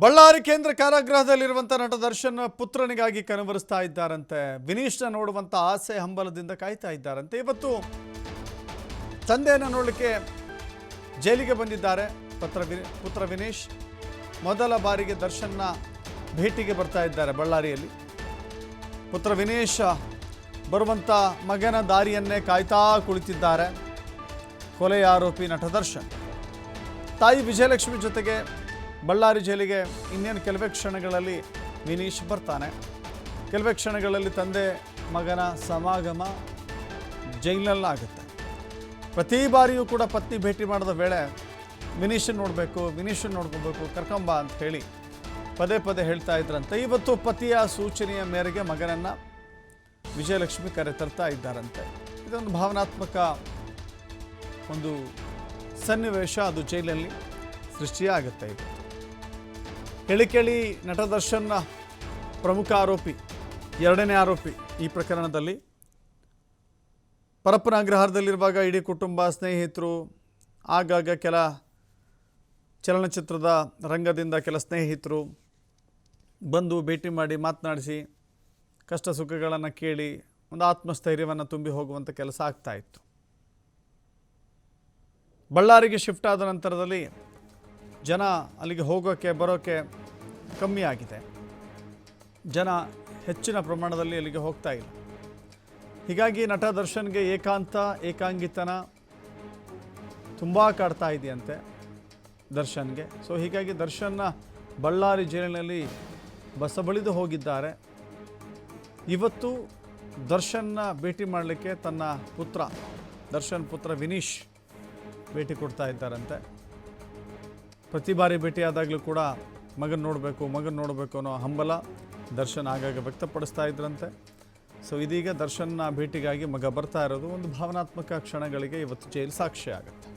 ಬಳ್ಳಾರಿ ಕೇಂದ್ರ ಕಾರಾಗೃಹದಲ್ಲಿರುವಂಥ ನಟ ದರ್ಶನ್ ಪುತ್ರನಿಗಾಗಿ ಕನವರಿಸ್ತಾ ಇದ್ದಾರಂತೆ. ವಿನೀಶ್ನ ನೋಡುವಂಥ ಆಸೆ ಹಂಬಲದಿಂದ ಕಾಯ್ತಾ ಇದ್ದಾರಂತೆ. ಇವತ್ತು ತಂದೆಯನ್ನು ನೋಡಲಿಕ್ಕೆ ಜೈಲಿಗೆ ಬಂದಿದ್ದಾರೆ. ಪತ್ರ ಪುತ್ರ ವಿನೀಶ್ ಮೊದಲ ಬಾರಿಗೆ ದರ್ಶನ್ನ ಭೇಟಿಗೆ ಬರ್ತಾ ಇದ್ದಾರೆ ಬಳ್ಳಾರಿಯಲ್ಲಿ. ಪುತ್ರ ವಿನೇಶ್ ಬರುವಂಥ ಮಗನ ದಾರಿಯನ್ನೇ ಕಾಯ್ತಾ ಕುಳಿತಿದ್ದಾರೆ. ಕೊಲೆಯ ಆರೋಪಿ ನಟ ದರ್ಶನ್. ತಾಯಿ ವಿಜಯಲಕ್ಷ್ಮಿ ಜೊತೆಗೆ ಬಳ್ಳಾರಿ ಜೈಲಿಗೆ ಇನ್ನೇನು ಕೆಲವೇ ಕ್ಷಣಗಳಲ್ಲಿ ವಿನೀಶ್ ಬರ್ತಾನೆ. ಕೆಲವೇ ಕ್ಷಣಗಳಲ್ಲಿ ತಂದೆ ಮಗನ ಸಮಾಗಮ ಜೈಲಿನಲ್ಲಾಗುತ್ತೆ. ಪ್ರತಿ ಬಾರಿಯೂ ಕೂಡ ಪತ್ನಿ ಭೇಟಿ ಮಾಡಿದ ವೇಳೆ ವಿನೀಶನ್ ನೋಡಬೇಕು, ವಿನೀಶನ್ ನೋಡ್ಕೋಬೇಕು, ಕರ್ಕೊಂಬ ಅಂತ ಹೇಳಿ ಪದೇ ಪದೇ ಹೇಳ್ತಾ ಇದ್ರಂತೆ. ಇವತ್ತು ಪತಿಯ ಸೂಚನೆಯ ಮೇರೆಗೆ ಮಗನನ್ನು ವಿಜಯಲಕ್ಷ್ಮಿ ಕರೆ ತರ್ತಾ ಇದ್ದಾರಂತೆ. ಇದೊಂದು ಭಾವನಾತ್ಮಕ ಒಂದು ಸನ್ನಿವೇಶ ಅದು ಜೈಲಲ್ಲಿ ಸೃಷ್ಟಿಯಾಗುತ್ತೆ ಇದು. ಕೆಳಿ ಕೆಳಿ ನಟ ದರ್ಶನ್ನ ಪ್ರಮುಖ ಆರೋಪಿ, ಎರಡನೇ ಆರೋಪಿ ಈ ಪ್ರಕರಣದಲ್ಲಿ. ಪರಪ್ಪನ ಅಗ್ರಹಾರದಲ್ಲಿರುವಾಗ ಇಡೀ ಕುಟುಂಬ, ಸ್ನೇಹಿತರು, ಆಗಾಗ ಕೆಲ ಚಲನಚಿತ್ರದ ರಂಗದಿಂದ ಕೆಲ ಸ್ನೇಹಿತರು ಬಂದು ಭೇಟಿ ಮಾಡಿ ಮಾತನಾಡಿಸಿ ಕಷ್ಟ ಸುಖಗಳನ್ನು ಕೇಳಿ ಒಂದು ಆತ್ಮಸ್ಥೈರ್ಯವನ್ನು ತುಂಬಿ ಹೋಗುವಂಥ ಕೆಲಸ ಆಗ್ತಾ ಇತ್ತು. ಬಳ್ಳಾರಿಗೆ ಶಿಫ್ಟ್ ಆದ ನಂತರದಲ್ಲಿ ಜನ ಅಲ್ಲಿಗೆ ಹೋಗೋಕ್ಕೆ ಬರೋಕ್ಕೆ ಕಮ್ಮಿ ಆಗಿದೆ. ಜನ ಹೆಚ್ಚಿನ ಪ್ರಮಾಣದಲ್ಲಿ ಅಲ್ಲಿಗೆ ಹೋಗ್ತಾ ಇಲ್ಲ. ಹೀಗಾಗಿ ನಟ ದರ್ಶನ್ಗೆ ಏಕಾಂತ, ಏಕಾಂಗಿತನ ತುಂಬ ಕಾಡ್ತಾ ಇದೆಯಂತೆ ದರ್ಶನ್ಗೆ. ಸೊ ಹೀಗಾಗಿ ದರ್ಶನ್ನ ಬಳ್ಳಾರಿ ಜೈಲಿನಲ್ಲಿ ಬಸಬಳಿದು ಹೋಗಿದ್ದಾರೆ. ಇವತ್ತು ದರ್ಶನ್ನ ಭೇಟಿ ಮಾಡಲಿಕ್ಕೆ ತನ್ನ ಪುತ್ರ, ದರ್ಶನ್ ಪುತ್ರ ವಿನೀಶ್ ಭೇಟಿ ಕೊಡ್ತಾ ಇದ್ದಾರಂತೆ. ಪ್ರತಿ ಬಾರಿ ಭೇಟಿಯಾದಾಗಲೂ ಕೂಡ ಮಗನ ನೋಡಬೇಕು ಮಗನ ನೋಡಬೇಕು ಅನ್ನೋ ಹಂಬಲ ದರ್ಶನ್ ಆಗಾಗ ವ್ಯಕ್ತಪಡಿಸ್ತಾ ಇದ್ರಂತೆ. ಸೊ ಇದೀಗ ದರ್ಶನ್ನ ಭೇಟಿಗಾಗಿ ಮಗ ಬರ್ತಾ ಇರೋದು ಒಂದು ಭಾವನಾತ್ಮಕ ಕ್ಷಣಗಳಿಗೆ ಇವತ್ತು ಜೈಲು ಸಾಕ್ಷಿ ಆಗುತ್ತೆ.